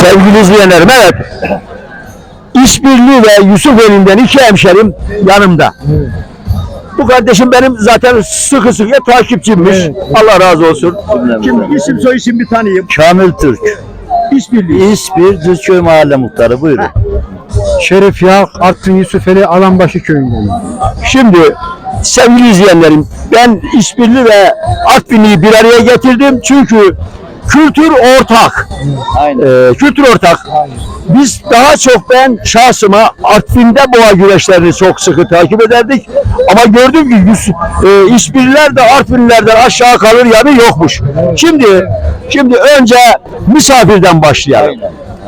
Sevgili izleyenlerim evet. İşbirliği ve Yusuf elinden iki hemşerim yanımda. Bu kardeşim benim zaten sıkı sıkıya takipçimmiş. Allah razı olsun. Şimdi isim soy isim bir tanıyayım. Kamil Türk. İşbirliği. İspir Düzköy Mahalle Muhtarı buyurun. Şerif Yağ, Artvin Yusufeli Alanbaşı köyünden. Şimdi sevgili izleyenlerim ben işbirliği ve Artvin'i bir araya getirdim. Çünkü kültür ortak. Aynen. Ee, kültür ortak. Biz daha çok ben şahsıma Artvin'de boğa güreşlerini çok sıkı takip ederdik. Ama gördüm ki yüz, e, işbirliler de Artvinlilerden aşağı kalır yanı yokmuş. Şimdi şimdi önce misafirden başlayalım.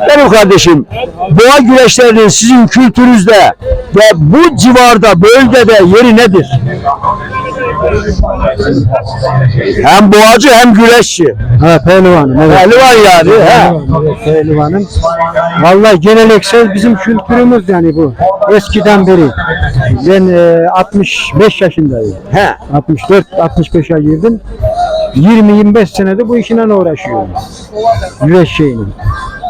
Benim kardeşim boğa güreşlerinin sizin kültürünüzde ve bu civarda bölgede yeri nedir? Hem boğacı hem güreşçi. Ha pehlivanım evet. Pehlivan yani. He. Pehlivan, evet, pehlivanım. Vallahi geleneksel bizim kültürümüz yani bu. Eskiden beri. Ben e, 65 yaşındayım. He. 64 65'e girdim. 20-25 senedir bu işine uğraşıyorum. Güreş şeyini.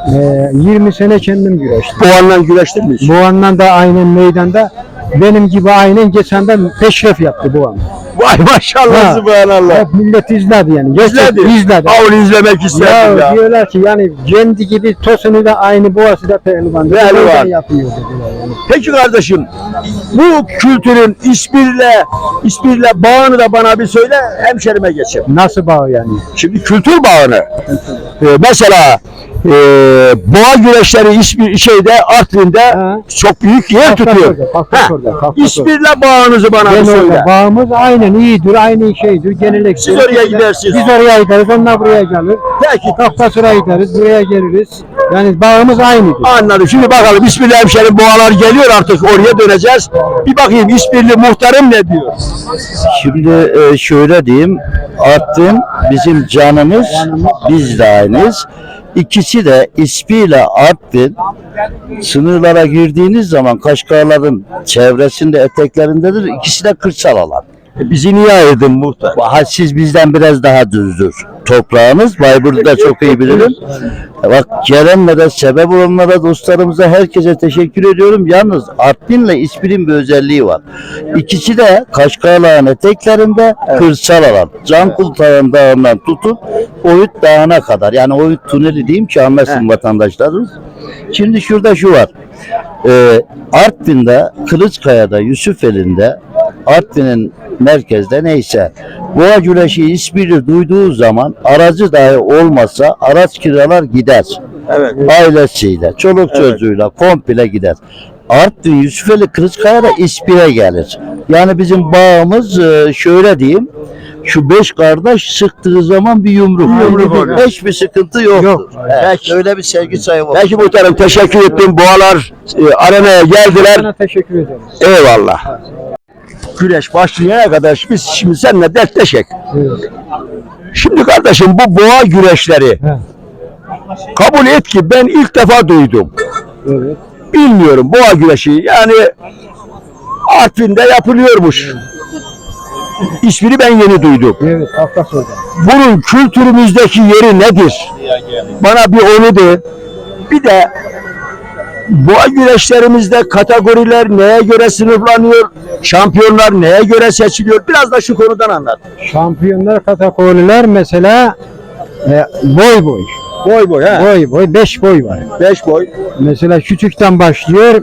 E, 20 sene kendim güreştim. Boğanla güreştin mi? hiç? Bu andan da aynen meydanda benim gibi aynen geçen de peşref yaptı bu an. Vay maşallah Ha. subhanallah. Hep millet izledi yani. Gerçek İzledi. izledi. Ha, onu izlemek Ya, isterdim ya. diyorlar ki yani kendi gibi tosunu da aynı boğası da pehlivan. Pehlivan. Pehlivan yapıyor dediler yani. Peki kardeşim bu kültürün işbirle işbirle bağını da bana bir söyle hemşerime geçeyim. Nasıl bağ yani? Şimdi kültür bağını. Ee, mesela e, boğa güreşleri işbir şeyde Artvin'de Ha. çok büyük yer Kafkas tutuyor. İşbirle bağınızı bana Ben söyle. orada bağımız aynen iyidir, aynı şeydir, geleneksel. Siz oraya gidersiniz. Biz oraya gideriz, onlar buraya gelir. Peki Kafkas oraya gideriz, buraya geliriz. Yani bağımız aynıdır. Anladım. Şimdi bakalım İsmirli hemşerim boğalar geliyor artık oraya döneceğiz. Bir bakayım İsmirli muhtarım ne diyor? Şimdi e, şöyle diyeyim. Artvin bizim canımız. Biz de aynıyız. İkisi de İSPI ile Artvin sınırlara girdiğiniz zaman Kaşgarların çevresinde eteklerindedir. İkisi de kırsal alan. E, Bizi niye ayırdın muhtar? Siz bizden biraz daha düzdür. Toprağınız Bayburt'u da çok iyi bilirim. Bak gelenlere, sebep olanlara, dostlarımıza, herkese teşekkür ediyorum. Yalnız Artvin'le İspir'in bir özelliği var. İkisi de Kaşgarlağın eteklerinde kırsal alan. Cankul Dağı'ndan tutup Oyut Dağı'na kadar. Yani Oyut Tüneli diyeyim ki anlasın vatandaşlarımız. Şimdi şurada şu var. Ee, Artvin'de, Kılıçkaya'da, Yusufeli'nde, Artvin'in merkezde neyse boğa güreşi ismini duyduğu zaman aracı dahi olmasa araç kiralar gider. Evet. Ailesiyle, çoluk çocuğuyla komple gider. Artvin, Yusufeli, Kılıçkaya'da ispire gelir. Yani bizim bağımız e, şöyle diyeyim. Şu beş kardeş sıktığı zaman bir yumruk. Yumruk oluyor. Hiçbir sıkıntı yoktur. Yok. Evet, Peki. öyle bir sevgi sahibi var. Peki muhtarım teşekkür ettim. Boğalar e, arenaya geldiler. Sana teşekkür ederim. Eyvallah. Güreş başlayana kadar biz şimdi seninle dertleşek. Evet. Şimdi kardeşim bu boğa güreşleri He. kabul et ki ben ilk defa duydum. Evet. Bilmiyorum boğa güreşi yani Artvin'de yapılıyormuş. İsmini ben yeni duydum. Evet, Kafkas orada. Bunun kültürümüzdeki yeri nedir? Bana bir onu de. Bir de boğa güreşlerimizde kategoriler neye göre sınıflanıyor? Şampiyonlar neye göre seçiliyor? Biraz da şu konudan anlat. Şampiyonlar kategoriler mesela e, boy boy. Boy boy ha. Boy boy 5 boy var. 5 boy. Mesela küçükten başlıyor.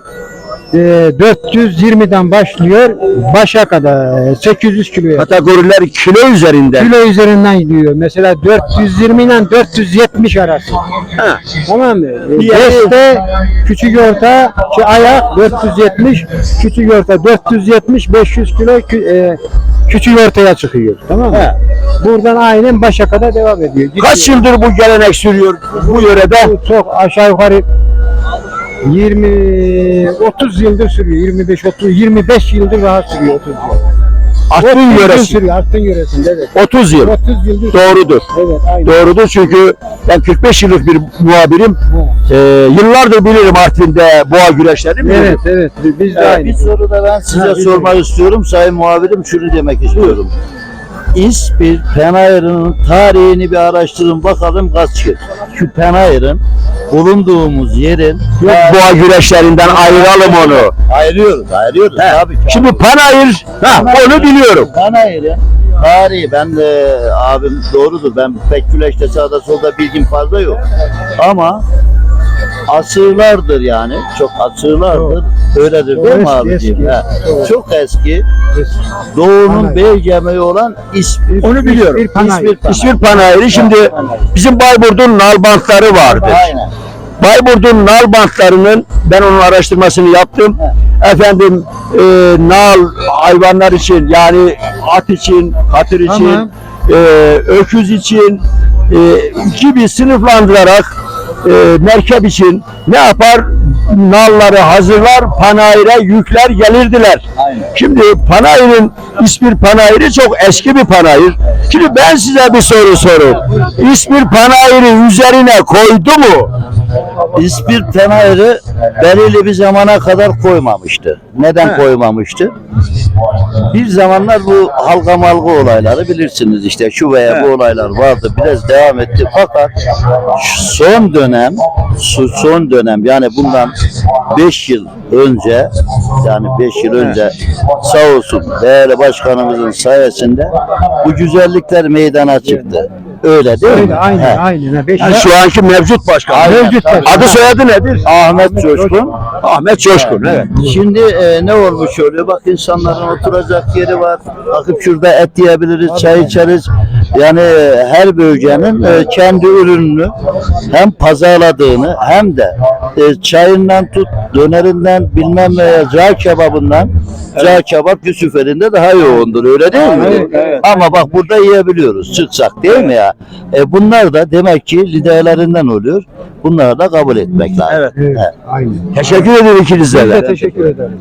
E, 420'den başlıyor başa kadar e, 800 kiloya. Kategoriler kilo üzerinden. Kilo üzerinden gidiyor. Mesela 420 ile 470 arası. Ha. Tamam mı? Bir E, Beste küçük orta şey, ayak 470, küçük orta 470 500 kilo e, küçük ortaya çıkıyor. Tamam mı? He. Buradan aynen başa kadar devam ediyor. Gidiyor. Kaç yıldır bu gelenek sürüyor bu yörede? Çok aşağı yukarı 20 30 yıldır sürüyor. 25 30 25 yıldır rahat sürüyor 30 yıl. Artvin 30 yıl yöresi. sürüyor. Artvin yöresinde evet. 30 yıl. 30 yıldır sürüyor. Doğrudur. Evet aynen. Doğrudur çünkü ben 45 yıllık bir muhabirim. Ha. Ee, yıllardır bilirim Artvin'de boğa güreşlerini bilirim. Evet evet biz de Evet, aynı. bir soru da ben size Ha, sormak istiyorum. Sayın muhabirim şunu demek istiyorum. İspir Penayırı'nın tarihini bir araştırın bakalım kaç yıl. Şu Penayır'ın bulunduğumuz yerin Yok boğa güreşlerinden ayıralım onu. ayırıyoruz, ayırıyoruz He. tabii. ki. Şimdi Panayır, ha, onu biliyorum. Panayır'ın tarihi ben de abim doğrudur. Ben pek güleşte sağda solda bilgim fazla yok. Ama asırlardır yani. Çok asırlardır. Öyledir değil mi Eski, abiciğim? Çok eski. Doğu'nun bey yemeği olan İspir. Onu biliyorum. Panayır. İspir Panayır. İsmir Panayır'ı şimdi bizim Bayburt'un nalbantları vardır. Aynen. Bayburt'un nal bantlarının ben onun araştırmasını yaptım. Efendim e, nal hayvanlar için yani at için, katır için, Tamam. e, öküz için e, gibi sınıflandırarak e, merkep için ne yapar? Nalları hazırlar, panayıra yükler gelirdiler. Aynen. Şimdi Panayır'ın İspir Panayır'ı çok eski bir panayır. Şimdi ben size bir soru sorayım. İspir Panayır'ı üzerine koydu mu? İspir Penayır'ı belirli bir zamana kadar koymamıştı. Neden He. koymamıştı? Bir zamanlar bu halka malga olayları bilirsiniz işte şu veya bu olaylar vardı biraz devam etti fakat son dönem son dönem yani bundan 5 yıl önce yani 5 yıl önce sağ olsun değerli başkanımızın sayesinde bu güzellikler meydana çıktı. Öyle değil mi? Öyle, aynen, He. aynen. Beş Yani şu anki mevcut başkan. Mevcut başkan. Adı soyadı nedir? Ahmet Coşkun. Ahmet Coşkun. Evet. Şimdi e, ne olmuş oluyor? Bak insanların oturacak yeri var. Bakıp şurada et yiyebiliriz, çay içeriz. Yani e, her bölgenin e, kendi ürününü hem pazarladığını hem de e, çayından tut, dönerinden bilmem ne, cağ kebabından Cağ kebap Yusufeli'nde daha yoğundur öyle değil mi? Evet, evet. Ama bak burada yiyebiliyoruz çıksak değil mi ya? E, bunlar da demek ki liderlerinden oluyor. Bunları da kabul etmek lazım. Evet. Evet, aynen. Teşekkür ederim ikinize de teşekkür ederiz.